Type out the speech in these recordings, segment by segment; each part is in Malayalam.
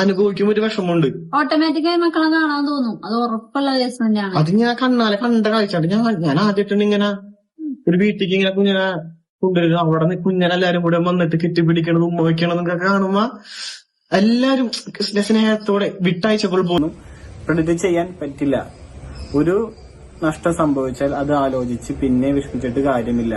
അനുഭവിക്കുമ്പോ ഒരു വിഷമമുണ്ട്. ഓട്ടോമാറ്റിക്കായി മക്കളെ കാണാൻ തോന്നും. അത് ഉറപ്പുള്ള കേസ്മെന്റ് ആണ്. അത് ഞാൻ കണ്ണാലെ കണ്ട കാഴ്ച ഞാൻ ഞാൻ ഇങ്ങനെ ഒരു വീട്ടിലേക്ക് ഇങ്ങനെ കുഞ്ഞിനെ കൊണ്ടുവരുന്നത്. അവിടെ നിന്ന് കുഞ്ഞനെല്ലാരും കൂടെ വന്നിട്ട് കെട്ടിപ്പിടിക്കണത് ഉമ്മ വെക്കണതൊക്കെ കാണുമ്പോ എല്ലാരും സ്നേഹത്തോടെ വിട്ടയച്ചപ്പോൾ പോകുന്നു ഇത് ചെയ്യാൻ പറ്റില്ല. ഒരു നഷ്ടം സംഭവിച്ചാൽ അത് ആലോചിച്ച് പിന്നെ വിഷമിച്ചിട്ട് കാര്യമില്ല.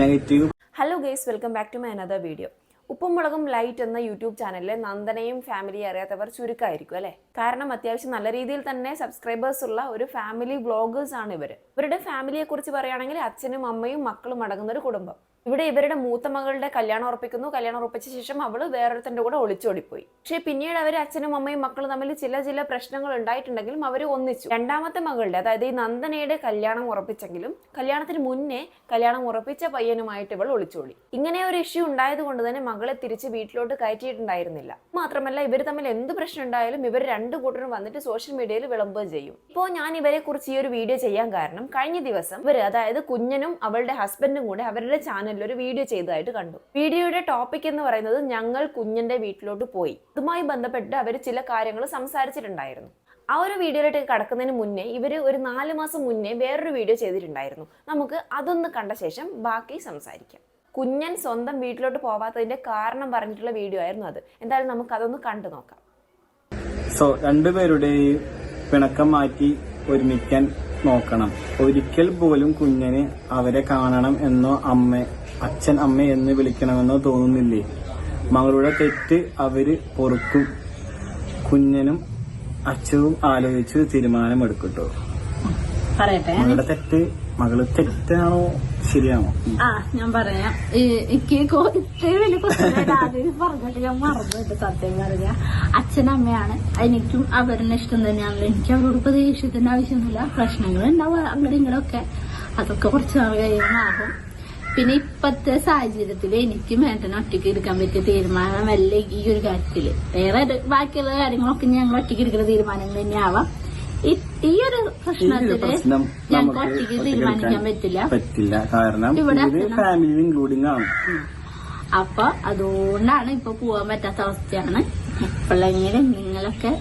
Negative hello guys welcome back to my another video Uppum Mulakum lite എന്ന യൂട്യൂബ് ചാനലിലെ നന്ദനയും ഫാമിലിയും അറിയാത്തവർ ചുരുക്കമായിരിക്കും അല്ലേ? കാരണം അത്യാവശ്യം നല്ല രീതിയിൽ തന്നെ സബ്സ്ക്രൈബേഴ്സ് ഉള്ള ഒരു ഫാമിലി വ്ളോഗേഴ്സ് ആണ് ഇവർ ഇവരുടെ ഫാമിലിയെ കുറിച്ച് പറയുകയാണെങ്കിൽ അച്ഛനും അമ്മയും മക്കളും അടങ്ങുന്ന ഒരു കുടുംബം. ഇവിടെ ഇവരുടെ മൂത്ത മകളുടെ കല്യാണം ഉറപ്പിക്കുന്നു. കല്യാണം ഉറപ്പിച്ച ശേഷം അവൾ വേറൊരുത്തന്റെ കൂടെ ഒളിച്ചോടിപ്പോയി. പക്ഷേ പിന്നീട് അവർ അച്ഛനും അമ്മയും മക്കളും തമ്മിൽ ചില ചില പ്രശ്നങ്ങൾ ഉണ്ടായിട്ടുണ്ടെങ്കിലും അവർ ഒന്നിച്ചു. രണ്ടാമത്തെ മകളുടെ അതായത് ഈ നന്ദനയുടെ കല്യാണം ഉറപ്പിച്ചെങ്കിലും കല്യാണത്തിന് മുന്നേ കല്യാണം ഉറപ്പിച്ച പയ്യനുമായിട്ട് ഇവൾ ഒളിച്ചോടി. ഇങ്ങനെ ഒരു ഇഷ്യൂ ഉണ്ടായത് കൊണ്ട് തന്നെ മകളെ തിരിച്ച് വീട്ടിലോട്ട് കയറ്റിയിട്ടുണ്ടായിരുന്നില്ല. മാത്രമല്ല ഇവർ തമ്മിൽ എന്ത് പ്രശ്നം ഉണ്ടായാലും ഇവർ രണ്ടു കൂട്ടരും വന്നിട്ട് സോഷ്യൽ മീഡിയയിൽ വിളമ്പുകയും ചെയ്യും. ഇപ്പോൾ ഞാൻ ഇവരെ കുറിച്ച് ഈ ഒരു വീഡിയോ ചെയ്യാൻ കാരണം കഴിഞ്ഞ ദിവസം ഇവർ അതായത് കുഞ്ഞനും അവളുടെ ഹസ്ബൻഡും കൂടെ അവരുടെ ചാനലിൽ ഒരു വീഡിയോ ചെയ്തതായിട്ട് കണ്ടു. വീഡിയോയുടെ ടോപ്പിക് എന്ന് പറയുന്നത് ഞങ്ങൾ കുഞ്ഞിന്റെ വീട്ടിലോട്ട് പോയി. ഇതുമായി ബന്ധപ്പെട്ട് അവർ ചില കാര്യങ്ങൾ സംസാരിച്ചിട്ടുണ്ടായിരുന്നു. ആ ഒരു വീഡിയോയിലേക്ക് കടക്കുന്നതിന് മുന്നേ ഇവർ ഒരു നാല് മാസം മുന്നേ വേറൊരു വീഡിയോ ചെയ്തിട്ടുണ്ടായിരുന്നു. നമുക്ക് അതൊന്ന് കണ്ട ശേഷം ബാക്കി സംസാരിക്കാം. കുഞ്ഞൻ സ്വന്തം വീട്ടിലോട്ട് പോവാത്തതിന്റെ കാരണം പറഞ്ഞിട്ടുള്ള വീഡിയോ ആയിരുന്നു അത്. എന്തായാലും നമുക്ക് അതൊന്ന് കണ്ടു നോക്കാം. സോ രണ്ടുപേരുടെയും പിണക്കം മാറ്റി ഒരുമിക്കാൻ നോക്കണം. ഒരിക്കൽ പോലും കുഞ്ഞിനെ അവരെ കാണണം എന്നോ അമ്മ അച്ഛൻ അമ്മ എന്ന് വിളിക്കണമെന്നോ തോന്നുന്നില്ലേ? മകളുടെ തെറ്റ് അവർ പൊറുക്കും. കുഞ്ഞനും അച്ഛനും ആലോചിച്ച് തീരുമാനമെടുക്കട്ടോ. മകളുടെ തെറ്റ് മകൾ തെറ്റാണോ ശരിയാണോ? ആ ഞാൻ പറയാം. എനിക്ക് ഇത്രയും വലിയ പ്രശ്നമായിട്ട് പറഞ്ഞിട്ട് ഞാൻ മറന്നിട്ട് സത്യം പറഞ്ഞ അച്ഛനമ്മയാണ്. എനിക്കും അവരുടെ ഇഷ്ടം തന്നെയാണ്. എനിക്ക് അവരോട് പ്രതീക്ഷിക്കേണ്ട ആവശ്യമൊന്നുമില്ല. പ്രശ്നങ്ങൾ ഉണ്ടാവും അങ്ങനെ ഇങ്ങനെയൊക്കെ അതൊക്കെ കുറച്ച് നാൾ കഴിയുമാകും പിന്നെ ഇപ്പത്തെ സാഹചര്യത്തിൽ എനിക്ക് മേട്ടനെ ഒറ്റയ്ക്ക് എടുക്കാൻ പറ്റിയ തീരുമാനമല്ല ഈ ഒരു കാര്യത്തിൽ. വേറെ ബാക്കിയുള്ള കാര്യങ്ങളൊക്കെ ഞങ്ങൾ ഒറ്റയ്ക്ക് എടുക്കുന്ന തീരുമാനങ്ങൾ തന്നെയാവാം. ഈ- ഒരു പ്രശ്നത്തിൽ പ്രശ്നം ഞങ്ങൾക്ക് ഒറ്റയ്ക്ക് തീരുമാനിക്കാൻ പറ്റില്ല. പറ്റില്ല. കാരണം ഇവിടെ ഇത് ഫാമിലി ഇൻക്ലൂഡിംഗ് ആണ്. അപ്പൊ അതുകൊണ്ടാണ് ഇപ്പൊ പോവാൻ പറ്റാത്ത അവസ്ഥയാണ്. എപ്പോഴെങ്കിലും നിങ്ങളൊക്കെ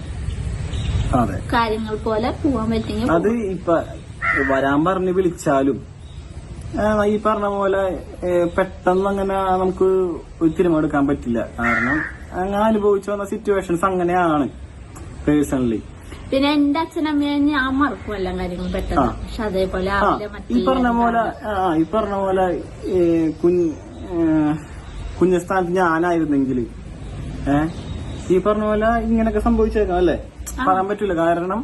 കാര്യങ്ങൾ പോലെ പോവാൻ പറ്റെങ്കിൽ അത് ഇപ്പൊ വരാൻ പറഞ്ഞ് വിളിച്ചാലും ഈ പറഞ്ഞ പോലെ പെട്ടെന്ന് അങ്ങനെ നമുക്ക് ഒരു തീരുമാനം പറ്റില്ല. കാരണം അങ്ങനെ അനുഭവിച്ചു വന്ന സിറ്റുവേഷൻസ് അങ്ങനെയാണ് പേഴ്സണലി പിന്നെ എന്റെ അച്ഛനമ്മയെ ഞാൻ മറക്കും എല്ലാ കാര്യങ്ങളും പെട്ടെന്ന്. പക്ഷെ അതേപോലെ ഈ പറഞ്ഞ പോലെ ആ ഈ പറഞ്ഞ പോലെ കുഞ്ഞ് സ്ഥാനത്ത് ഞാനായിരുന്നെങ്കിൽ ഏഹ് ഈ പറഞ്ഞ പോലെ ഇങ്ങനൊക്കെ സംഭവിച്ചേക്കാം അല്ലേ? പറയാൻ പറ്റൂല കാരണം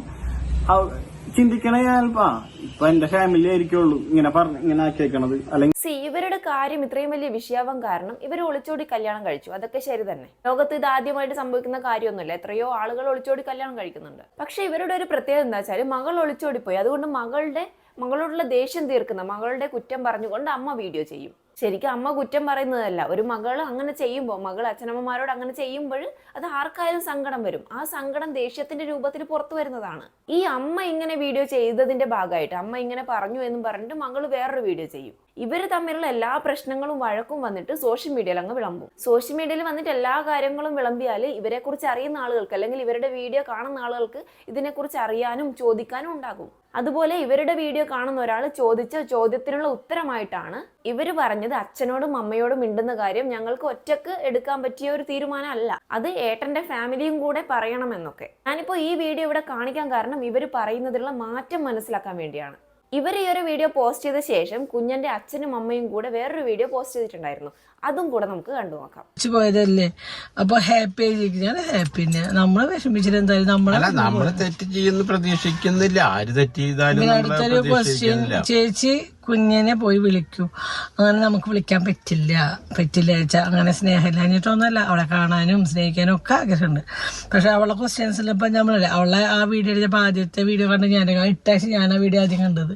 ചിന്തിക്കണ ആ ഇപ്പൊ എന്റെ ഫാമിലി ആയിരിക്കുള്ളൂ. ഇങ്ങനെ പറഞ്ഞു ഇങ്ങനെ ആക്കിയേക്കണത്. അല്ലെങ്കിൽ ഇവരുടെ കാര്യം ഇത്രയും വലിയ വിഷയാവാൻ കാരണം ഇവർ ഒളിച്ചോടി കല്യാണം കഴിച്ചു. അതൊക്കെ ശരി തന്നെ. ലോകത്ത് ഇത് ആദ്യമായിട്ട് സംഭവിക്കുന്ന കാര്യമൊന്നുമില്ല. എത്രയോ ആളുകൾ ഒളിച്ചോടി കല്യാണം കഴിക്കുന്നുണ്ട്. പക്ഷെ ഇവരുടെ ഒരു പ്രത്യേകത എന്താ വെച്ചാൽ മകൾ ഒളിച്ചോടി പോയി അതുകൊണ്ട് മകളുടെ മകളോടുള്ള ദേഷ്യം തീർക്കുന്ന മകളുടെ കുറ്റം പറഞ്ഞുകൊണ്ട് അമ്മ വീഡിയോ ചെയ്യും. ശരിക്കും അമ്മ കുറ്റം പറയുന്നതല്ല. ഒരു മകൾ അങ്ങനെ ചെയ്യുമ്പോൾ മകൾ അച്ഛനമ്മമാരോട് അങ്ങനെ ചെയ്യുമ്പോൾ അത് ആർക്കായാലും സങ്കടം വരും. ആ സങ്കടം ദേഷ്യത്തിന്റെ രൂപത്തിൽ പുറത്തു വരുന്നതാണ്. ഈ അമ്മ ഇങ്ങനെ വീഡിയോ ചെയ്തതിന്റെ ഭാഗമായിട്ട് അമ്മ ഇങ്ങനെ പറഞ്ഞു എന്നും പറഞ്ഞിട്ട് മകൾ വേറൊരു വീഡിയോ ചെയ്യും. ഇവർ തമ്മിലുള്ള എല്ലാ പ്രശ്നങ്ങളും വഴക്കും വന്നിട്ട് സോഷ്യൽ മീഡിയയിൽ അങ്ങ് വിളമ്പും. സോഷ്യൽ മീഡിയയിൽ വന്നിട്ട് എല്ലാ കാര്യങ്ങളും വിളമ്പിയാൽ ഇവരെ കുറിച്ച് അറിയുന്ന ആളുകൾക്ക് അല്ലെങ്കിൽ ഇവരുടെ വീഡിയോ കാണുന്ന ആളുകൾക്ക് ഇതിനെക്കുറിച്ച് അറിയാനും ചോദിക്കാനും ഉണ്ടാകും. അതുപോലെ ഇവരുടെ വീഡിയോ കാണുന്ന ഒരാൾ ചോദിച്ച ചോദ്യത്തിനുള്ള ഉത്തരമായിട്ടാണ് ഇവർ പറഞ്ഞത് അച്ഛനോടും അമ്മയോടും മിണ്ടുന്ന കാര്യം ഞങ്ങൾക്ക് ഒറ്റയ്ക്ക് എടുക്കാൻ പറ്റിയ ഒരു തീരുമാനമല്ല. അത് ഏട്ടന്റെ ഫാമിലിയും കൂടെ പറയണമെന്നൊക്കെ. ഞാനിപ്പോൾ ഈ വീഡിയോ ഇവിടെ കാണിക്കാൻ കാരണം ഇവർ പറയുന്നതിലുള്ള മാറ്റം മനസ്സിലാക്കാൻ വേണ്ടിയാണ്. ഇവർ ഈ ഒരു വീഡിയോ പോസ്റ്റ് ചെയ്ത ശേഷം കുഞ്ഞന്റെ അച്ഛനും അമ്മയും കൂടെ വേറൊരു വീഡിയോ പോസ്റ്റ് ചെയ്തിട്ടുണ്ടായിരുന്നു. അതും കൂടെ നമുക്ക് കണ്ടു നോക്കാം. പോയതല്ലേ? അപ്പൊ ഹാപ്പി ആയിരിക്കും ഹാപ്പി നമ്മളെ വിഷമിച്ചിട്ട് എന്തായാലും നമ്മളെ അല്ല നമ്മൾ തെറ്റ് ചെയ്യുന്നു പ്രതീക്ഷിക്കുന്നില്ല. ആര് തെറ്റ് ചെയ്താലും ചേച്ചി കുഞ്ഞിനെ പോയി വിളിക്കൂ. അങ്ങനെ നമുക്ക് വിളിക്കാൻ പറ്റില്ല. പറ്റില്ല വെച്ചാൽ അങ്ങനെ സ്നേഹമില്ലാഞ്ഞിട്ടൊന്നുമല്ല. അവളെ കാണാനും സ്നേഹിക്കാനും ഒക്കെ ആഗ്രഹമുണ്ട്. പക്ഷെ അവളെ ക്വസ്റ്റ്യൻസിൽ ഇപ്പം നമ്മളല്ലേ അവളെ ആ വീഡിയോ എടുത്തപ്പോൾ ആദ്യത്തെ വീഡിയോ കണ്ട് ഞാൻ ഇട്ടാഴ്ച ഞാൻ ആ വീഡിയോ ആദ്യം കണ്ടത്.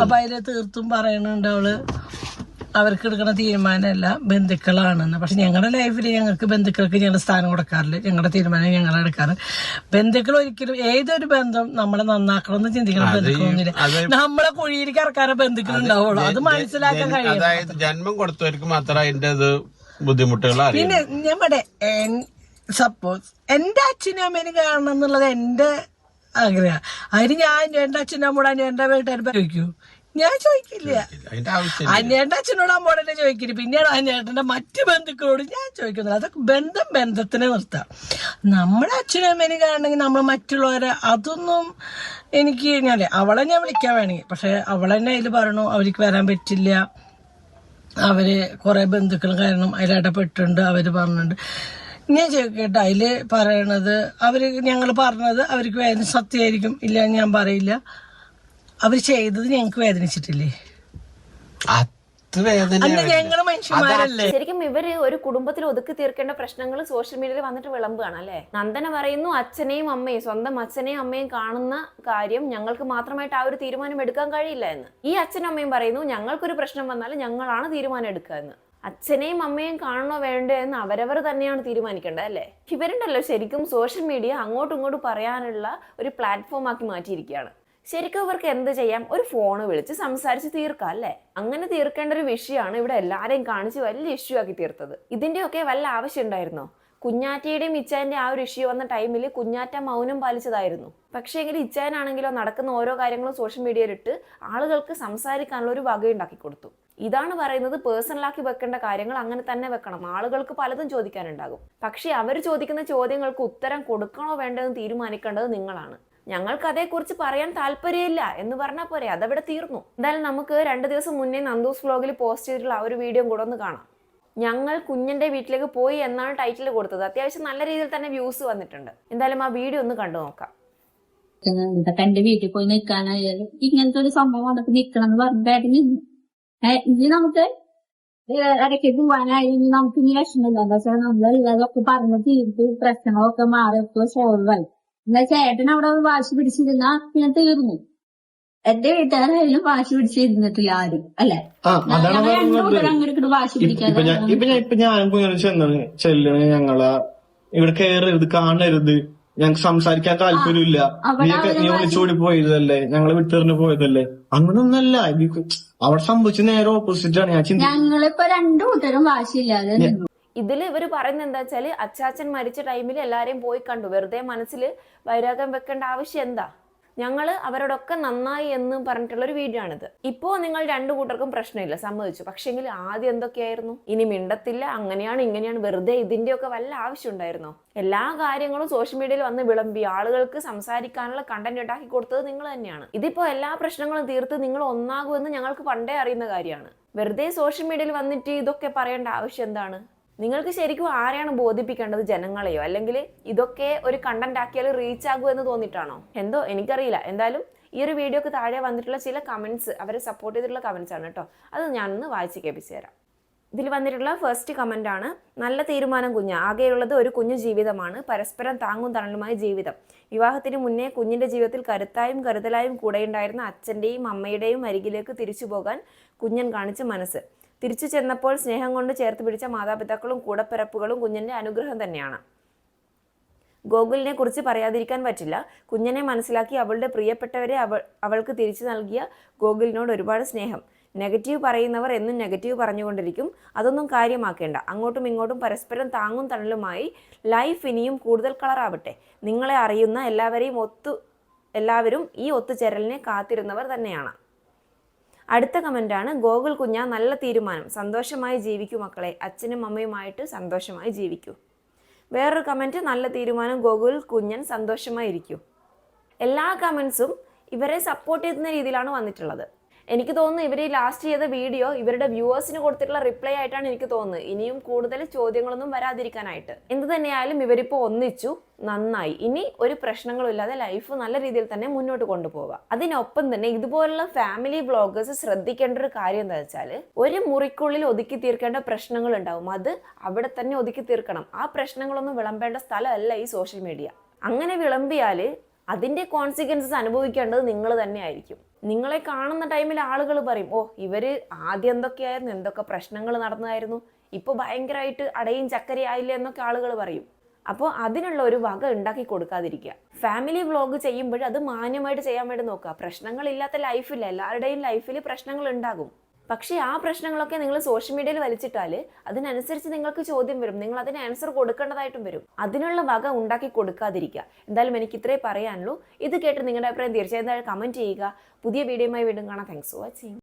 അപ്പം അതിൽ തീർത്തും പറയുന്നുണ്ട് അവൾ. അവർക്ക് എടുക്കുന്ന തീരുമാനമല്ല ബന്ധുക്കളാണെന്ന്. പക്ഷെ ഞങ്ങളുടെ ലൈഫിൽ ഞങ്ങൾക്ക് ബന്ധുക്കൾക്ക് ഞങ്ങൾ സ്ഥാനം കൊടുക്കാറില്ല. ഞങ്ങളുടെ തീരുമാനം ഞങ്ങൾ എടുക്കാറ്. ബന്ധുക്കൾ ഒരിക്കലും ഏതൊരു ബന്ധം നമ്മളെ നന്നാക്കണം എന്ന് ചിന്തിക്കുന്ന ബന്ധുക്കളൊന്നുമില്ല. നമ്മളെ കുഴിയിലേക്ക് ഇറക്കാറ് ബന്ധുക്കൾ ഉണ്ടാവുള്ളൂ അത് മനസ്സിലാക്കാൻ കഴിയും അതായത് ജന്മം കൊടുത്തവർക്ക് മാത്രമേ അതിന്റെ ബുദ്ധിമുട്ടുകൾ പിന്നെ നമ്മുടെ സപ്പോസ് എന്റെ അച്ഛനും അമ്മേനും കാണണം എന്നുള്ളത് എന്റെ ആഗ്രഹ. അതിന് ഞാൻ എന്റെ അച്ഛനും അമ്മൂടെ എന്റെ വീട്ടുകാർ ചോദിക്കൂ ഞാൻ ചോദിക്കില്ല. അതിന്റെ ആവശ്യം അച്ഛനോട് അമ്മോടെ ചോദിക്കില്ല. പിന്നീട് അന്യേട്ടന്റെ മറ്റു ബന്ധുക്കളോട് ഞാൻ ചോദിക്കുന്നത് അതൊക്കെ ബന്ധം ബന്ധത്തിനെ നിർത്താം. നമ്മുടെ അച്ഛനും അമ്മേനും കാണണമെങ്കിൽ നമ്മൾ മറ്റുള്ളവരെ അതൊന്നും എനിക്ക് ഞാൻ അവളെ ഞാൻ വിളിക്കാൻ വേണമെങ്കിൽ. പക്ഷെ അവളെന്നെ അതിൽ പറഞ്ഞു അവർക്ക് വരാൻ പറ്റില്ല. അവർ കുറെ ബന്ധുക്കൾ കാരണം അതിൽ ഇടപെട്ടിട്ടുണ്ട് അവർ പറഞ്ഞിട്ടുണ്ട്. ഞാൻ ചോദിക്കട്ടെ അതിൽ പറയണത് അവർ ഞങ്ങൾ പറഞ്ഞത് അവർക്ക് വേദന സത്യമായിരിക്കും ഇല്ല ഞാൻ പറയില്ല. അവർ ചെയ്തത് ഞങ്ങൾക്ക് വേദനിച്ചിട്ടില്ലേ? അത് വേദന അല്ല ഞങ്ങൾ മനുഷ്യന്മാരല്ലേ? ശരിക്കും ഇവർ ഒരു കുടുംബത്തിൽ ഒതുക്കി തീർക്കേണ്ട പ്രശ്നങ്ങൾ സോഷ്യൽ മീഡിയയിൽ വന്നിട്ട് വിളമ്പുകയാണ് അല്ലെ നന്ദന പറയുന്നു അച്ഛനെയും അമ്മയും സ്വന്തം അച്ഛനെയും അമ്മയും കാണുന്ന കാര്യം ഞങ്ങൾക്ക് മാത്രമായിട്ട് ആ ഒരു തീരുമാനം എടുക്കാൻ കഴിയില്ല എന്ന്. ഈ അച്ഛനും അമ്മയും പറയുന്നു ഞങ്ങൾക്കൊരു പ്രശ്നം വന്നാൽ ഞങ്ങളാണ് തീരുമാനം എടുക്കുക എന്ന്. അച്ഛനെയും അമ്മയും കാണണോ വേണ്ടോ എന്ന് അവരവർ തന്നെയാണ് തീരുമാനിക്കേണ്ടത് അല്ലേ? ഇവരുണ്ടല്ലോ ശരിക്കും സോഷ്യൽ മീഡിയ അങ്ങോട്ടും ഇങ്ങോട്ടും പറയാനുള്ള ഒരു പ്ലാറ്റ്ഫോം ആക്കി മാറ്റിയിരിക്കുകയാണ്. ശരിക്കും ഇവർക്ക് എന്ത് ചെയ്യാം? ഒരു ഫോൺ വിളിച്ച് സംസാരിച്ച് തീർക്കാം അല്ലേ? അങ്ങനെ തീർക്കേണ്ട ഒരു വിഷയമാണ് ഇവിടെ എല്ലാരെയും കാണിച്ച് വലിയ ഇഷ്യൂ ആക്കി തീർത്തത്. ഇതിന്റെയൊക്കെ വല്ല ആവശ്യം ഉണ്ടായിരുന്നോ? കുഞ്ഞാറ്റയുടെയും ഇച്ചാന്റെ ആ ഒരു ഇഷ്യൂ വന്ന ടൈമിൽ കുഞ്ഞാറ്റ മൗനം പാലിച്ചതായിരുന്നു. പക്ഷേ എങ്കിൽ ഇച്ചാനാണെങ്കിലോ നടക്കുന്ന ഓരോ കാര്യങ്ങളും സോഷ്യൽ മീഡിയയിലിട്ട് ആളുകൾക്ക് സംസാരിക്കാനുള്ള ഒരു വകയുണ്ടാക്കി കൊടുത്തു. ഇതാണ് പറയുന്നത് പേഴ്സണലാക്കി വെക്കേണ്ട കാര്യങ്ങൾ അങ്ങനെ തന്നെ വെക്കണം. ആളുകൾക്ക് പലതും ചോദിക്കാനുണ്ടാകും. പക്ഷേ അവർ ചോദിക്കുന്ന ചോദ്യങ്ങൾക്ക് ഉത്തരം കൊടുക്കണോ വേണ്ടതെന്ന് തീരുമാനിക്കേണ്ടത് നിങ്ങളാണ്. ഞങ്ങൾക്ക് അതേക്കുറിച്ച് പറയാൻ താല്പര്യമില്ല എന്ന് പറഞ്ഞാൽ പോരെ അതവിടെ തീർന്നു. എന്തായാലും നമുക്ക് രണ്ട് ദിവസം മുന്നേ നന്ദൂസ് വ്ലോഗിൽ പോസ്റ്റ് ചെയ്തിട്ടുള്ള ആ ഒരു വീഡിയോ കൂടെ ഒന്ന് കാണാം. ഞങ്ങൾ കുഞ്ഞിന്റെ വീട്ടിലേക്ക് പോയി എന്നാണ് ടൈറ്റിൽ കൊടുത്തത്. അത്യാവശ്യം നല്ല രീതിയിൽ തന്നെ വ്യൂസ് വന്നിട്ടുണ്ട്. എന്തായാലും ആ വീഡിയോ ഒന്ന് കണ്ടു നോക്കാം. ഇതൊക്കെ എന്റെ വീട്ടിൽ പോയി നിൽക്കാനായാലും ഇങ്ങനത്തെ ഒരു സംഭവം വന്നിട്ട് നിക്കണം എന്ന് പറഞ്ഞിട്ടായിരുന്നു ഇനി നമുക്ക് ഇടയ്ക്ക് പോവാനായി ഇനി നമുക്ക് ഇനി വിഷമില്ല എന്താ വെച്ചാൽ നമ്മളെല്ലാതൊക്കെ പറഞ്ഞ് തീർത്ത് പ്രശ്നങ്ങളൊക്കെ മാറിയൊക്കെ സോൾവ് ആയി. എന്നാ ചേട്ടൻ അവിടെ വാശി പിടിച്ചിരുന്ന ഞാൻ തീർന്നു. എന്റെ വീട്ടുകാരായാലും വാശി പിടിച്ചിരുന്നിട്ടില്ല ആരും അല്ലെ? രണ്ടുകൂട്ടരും വാശി ഇപ്പൊ ഞാൻ ഇപ്പൊ ഞാൻ ചെല്ലണ ഞങ്ങളെ ഇവിടെ കയറരുത് കാണരുത്. ഞങ്ങൾക്ക് സംസാരിക്കാൻ താല്പര്യമില്ല. നീയൊക്കെ നീ ഒളിച്ചോടി പോയതല്ലേ? ഞങ്ങൾ വിട്ടെറിഞ്ഞ് പോയതല്ലേ? അങ്ങനൊന്നല്ല. അവിടെ സംഭവിച്ച നേരെ ഓപ്പോസിറ്റ് ആണ്. ഞാൻ ഞങ്ങളിപ്പോ രണ്ടു കൂട്ടരും വാശിയില്ലാതെ ഇതിൽ ഇവർ പറയുന്നത് എന്താ വെച്ചാൽ അച്ചാച്ചൻ മരിച്ച ടൈമിൽ എല്ലാവരെയും പോയി കണ്ടു. വെറുതെ മനസ്സിൽ വൈരാഗ്യം വെക്കേണ്ട ആവശ്യം എന്താ? ഞങ്ങൾ അവരോടൊക്കെ നന്നായി എന്ന് പറഞ്ഞിട്ടുള്ള ഒരു വീഡിയോ ആണിത്. ഇപ്പോൾ നിങ്ങൾ രണ്ടു കൂട്ടർക്കും പ്രശ്നമില്ല സമ്മതിച്ചു. പക്ഷെങ്കിൽ ആദ്യം എന്തൊക്കെയായിരുന്നു? ഇനി മിണ്ടത്തില്ല അങ്ങനെയാണ് ഇങ്ങനെയാണ്. വെറുതെ ഇതിന്റെയൊക്കെ വല്ല ആവശ്യം ഉണ്ടായിരുന്നോ? എല്ലാ കാര്യങ്ങളും സോഷ്യൽ മീഡിയയിൽ വന്ന് വിളമ്പി ആളുകൾക്ക് സംസാരിക്കാനുള്ള കണ്ടന്റ് ഉണ്ടാക്കി കൊടുത്തത് നിങ്ങൾ തന്നെയാണ്. ഇതിപ്പോൾ എല്ലാ പ്രശ്നങ്ങളും തീർത്ത് നിങ്ങൾ ഒന്നാകുമെന്ന് ഞങ്ങൾക്ക് പണ്ടേ അറിയുന്ന കാര്യമാണ്. വെറുതെ സോഷ്യൽ മീഡിയയിൽ വന്നിട്ട് ഇതൊക്കെ പറയേണ്ട ആവശ്യം എന്താണ്? നിങ്ങൾക്ക് ശരിക്കും ആരെയാണ് ബോധിപ്പിക്കേണ്ടത്? ജനങ്ങളെയോ? അല്ലെങ്കിൽ ഇതൊക്കെ ഒരു കണ്ടന്റ് ആക്കിയാൽ റീച്ച് ആകൂ എന്ന് തോന്നിയിട്ടാണോ? എന്തോ എനിക്കറിയില്ല. എന്തായാലും ഈ ഒരു വീഡിയോക്ക് താഴെ വന്നിട്ടുള്ള ചില കമന്റ്സ് അവരെ സപ്പോർട്ട് ചെയ്തിട്ടുള്ള കമന്റ്സ് ആണ് കേട്ടോ. അത് ഞാനൊന്ന് വായിച്ച് കേൾപ്പിച്ചു തരാം. ഇതിൽ വന്നിട്ടുള്ള ഫസ്റ്റ് കമന്റ് ആണ് നല്ല തീരുമാനം കുഞ്ഞ്. ആകെയുള്ളത് ഒരു കുഞ്ഞു ജീവിതമാണ്. പരസ്പരം താങ്ങും തണലുമായ ജീവിതം. വിവാഹത്തിന് മുന്നേ കുഞ്ഞിന്റെ ജീവിതത്തിൽ കരുത്തായും കരുതലായും കൂടെയുണ്ടായിരുന്ന അച്ഛന്റെയും അമ്മയുടെയും അരികിലേക്ക് തിരിച്ചു പോകാൻ കുഞ്ഞൻ കാണിച്ച മനസ്സ്. തിരിച്ചു ചെന്നപ്പോൾ സ്നേഹം കൊണ്ട് ചേർത്ത് പിടിച്ച മാതാപിതാക്കളും കൂടപ്പിറപ്പുകളും കുഞ്ഞിന്റെ അനുഗ്രഹം തന്നെയാണ്. ഗോകുലിനെ കുറിച്ച് പറയാതിരിക്കാൻ പറ്റില്ല. കുഞ്ഞിനെ മനസ്സിലാക്കി അവളുടെ പ്രിയപ്പെട്ടവരെ അവൾ അവൾക്ക് തിരിച്ചു നൽകിയ ഗോകുലിനോട് ഒരുപാട് സ്നേഹം. നെഗറ്റീവ് പറയുന്നവർ എന്നും നെഗറ്റീവ് പറഞ്ഞുകൊണ്ടിരിക്കും. അതൊന്നും കാര്യമാക്കേണ്ട. അങ്ങോട്ടും ഇങ്ങോട്ടും പരസ്പരം താങ്ങും തണലുമായി ലൈഫ് ഇനിയും കൂടുതൽ കളറാവട്ടെ. നിങ്ങളെ അറിയുന്ന എല്ലാവരെയും ഒത്തു എല്ലാവരും ഈ ഒത്തുചേരലിനെ കാത്തിരുന്നവർ തന്നെയാണ്. അടുത്ത കമന്റാണ് ഗോകുൽ കുഞ്ഞ നല്ല തീരുമാനം. സന്തോഷമായി ജീവിക്കൂ മക്കളെ. അച്ഛനും അമ്മയുമായിട്ട് സന്തോഷമായി ജീവിക്കൂ. വേറൊരു കമന്റ് നല്ല തീരുമാനം ഗോകുൽ കുഞ്ഞൻ സന്തോഷമായി ഇരിക്കൂ എല്ലാ കമൻസും ഇവരെ സപ്പോർട്ട് ചെയ്യുന്ന രീതിയിലാണ് വന്നിട്ടുള്ളത്. എനിക്ക് തോന്നുന്നു ഇവർ ലാസ്റ്റ് ചെയ്ത വീഡിയോ ഇവരുടെ വ്യൂവേഴ്സിന് കൊടുത്തിട്ടുള്ള റിപ്ലൈ ആയിട്ടാണ് എനിക്ക് തോന്നുന്നത്. ഇനിയും കൂടുതൽ ചോദ്യങ്ങളൊന്നും വരാതിരിക്കാനായിട്ട്. എന്ത് തന്നെയായാലും ഇവരിപ്പോൾ ഒന്നിച്ചു നന്നായി. ഇനി ഒരു പ്രശ്നങ്ങളും ഇല്ലാതെ ലൈഫ് നല്ല രീതിയിൽ തന്നെ മുന്നോട്ട് കൊണ്ടുപോകാം അതിനൊപ്പം തന്നെ ഇതുപോലുള്ള ഫാമിലി ബ്ലോഗേഴ്സ് ശ്രദ്ധിക്കേണ്ട ഒരു കാര്യം എന്താ വെച്ചാൽ ഒരു മുറിക്കുള്ളിൽ ഒതുക്കി തീർക്കേണ്ട പ്രശ്നങ്ങൾ ഉണ്ടാവും. അത് അവിടെ തന്നെ ഒതുക്കി തീർക്കണം. ആ പ്രശ്നങ്ങളൊന്നും വിളമ്പേണ്ട സ്ഥലമല്ല ഈ സോഷ്യൽ മീഡിയ അങ്ങനെ വിളമ്പിയാൽ അതിന്റെ കോൺസിക്വൻസസ് അനുഭവിക്കേണ്ടത് നിങ്ങൾ തന്നെ ആയിരിക്കും നിങ്ങളെ കാണുന്ന ടൈമിൽ ആളുകൾ പറയും ഓ ഇവർ ആദ്യം എന്തൊക്കെയായിരുന്നു? എന്തൊക്കെ പ്രശ്നങ്ങൾ നടന്നതായിരുന്നു ഇപ്പോൾ ഭയങ്കരമായിട്ട് അടയും ചക്കരയായില്ല എന്നൊക്കെ ആളുകൾ പറയും. അപ്പോൾ അതിനുള്ള ഒരു വക ഉണ്ടാക്കി കൊടുക്കാതിരിക്കുക. ഫാമിലി വ്ളോഗ് ചെയ്യുമ്പോൾ അത് മാന്യമായിട്ട് ചെയ്യാൻ വേണ്ടി നോക്കുക. പ്രശ്നങ്ങളില്ലാത്ത ലൈഫില്ല എല്ലാവരുടെയും ലൈഫിൽ പ്രശ്നങ്ങൾ ഉണ്ടാകും. പക്ഷേ ആ പ്രശ്നങ്ങളൊക്കെ നിങ്ങൾ സോഷ്യൽ മീഡിയയിൽ വലിച്ചിട്ടാൽ അതിനനുസരിച്ച് നിങ്ങൾക്ക് ചോദ്യം വരും. നിങ്ങൾ അതിന് ആൻസർ കൊടുക്കേണ്ടതായിട്ടും വരും. അതിനുള്ള വക ഉണ്ടാക്കി കൊടുക്കാതിരിക്കുക. എന്തായാലും എനിക്ക് ഇത്രേ പറയാനുള്ളൂ. ഇത് കേട്ട് നിങ്ങളുടെ അഭിപ്രായം തീർച്ചയായും കമന്റ് ചെയ്യുക. പുതിയ വീഡിയോയുമായി വീണ്ടും കാണാം. Thanks for watching